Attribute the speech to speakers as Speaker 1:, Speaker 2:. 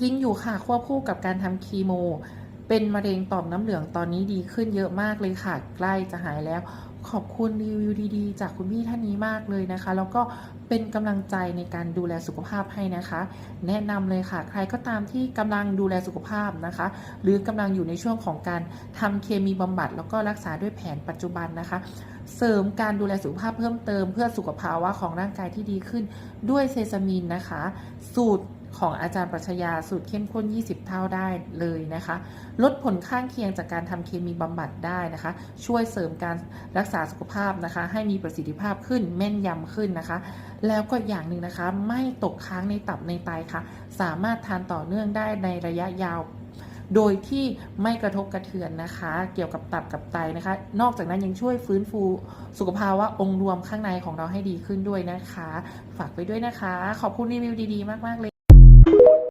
Speaker 1: กินอยู่ค่ะควบคู่กับการทำคีโม เป็นมะเร็งต่อมน้ำเหลืองตอนนี้ดีขึ้นเยอะมากเลยค่ะ ใกล้จะหายแล้ว ขอบคุณรีวิวดีๆ จากคุณพี่ท่านนี้มากเลยนะคะ แล้วก็เป็นกำลังใจในการดูแลสุขภาพให้นะคะ แนะนำเลยค่ะ ใครก็ตามที่กำลังดูแลสุขภาพนะคะ หรือกำลังอยู่ในช่วงของการทำเคมีบำบัด แล้วก็รักษาด้วยแผนปัจจุบันนะคะเสริมการดูแลสุขภาพเพิ่มเติม เพื่อสุขภาวะของร่างกายที่ดีขึ้นด้วยเซซามินนะคะ สูตร ของอาจารย์ปรัชญาสูตรเข้มข้น 20 เท่าได้เลยนะคะ ลดผลข้างเคียงจากการทำเคมีบำบัดได้นะคะ ช่วยเสริมการรักษาสุขภาพนะคะ ให้มีประสิทธิภาพขึ้นแม่นยำขึ้นนะคะ แล้วก็อย่างหนึ่งนะคะ ไม่ตกค้างในตับในไตค่ะ สามารถทานต่อเนื่องได้ในระยะยาวโดยที่ไม่กระทบกระเทือนนะคะ เกี่ยวกับตับกับไตนะคะ นอกจากนั้นยังช่วยฟื้นฟูสุขภาวะองค์รวมข้างในของเราให้ดีขึ้นด้วยนะคะ ฝากไปด้วยนะคะ ขอบคุณรีวิวดีๆ มากๆเลย